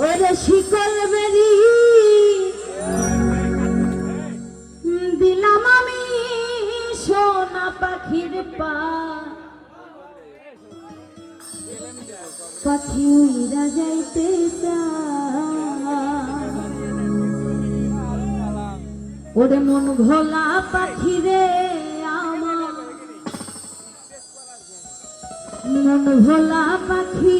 ওরে শিকল বেরি দিলাম আমি সোনা পাখির পা পাখি উইরা যাইতে। ওরে মন ভোলা পাখি রে আমার মন ভোলা পাখি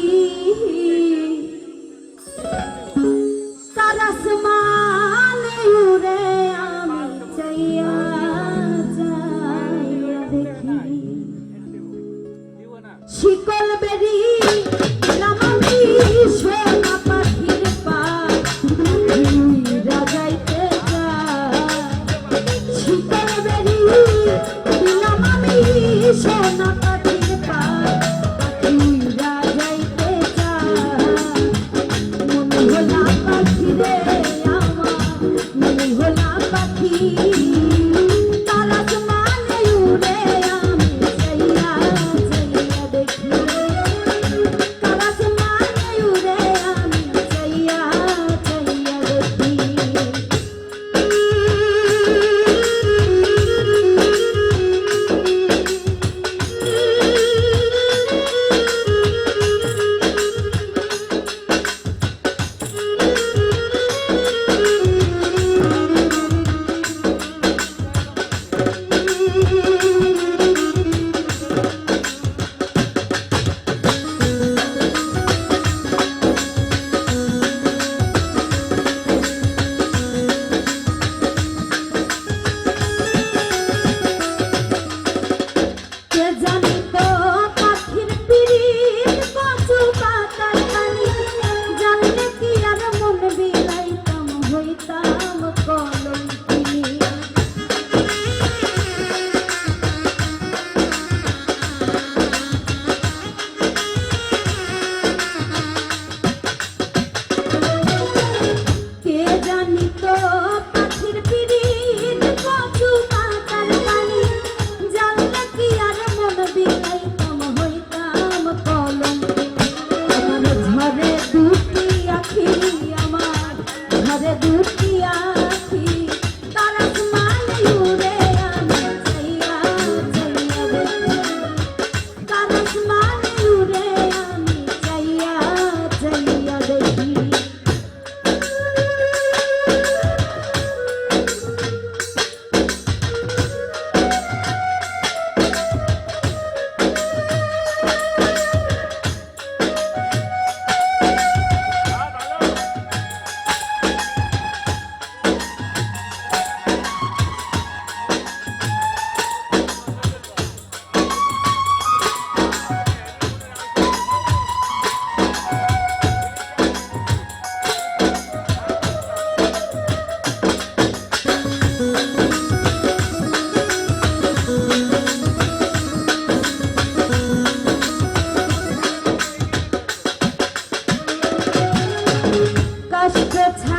কলঙ্কিনী must have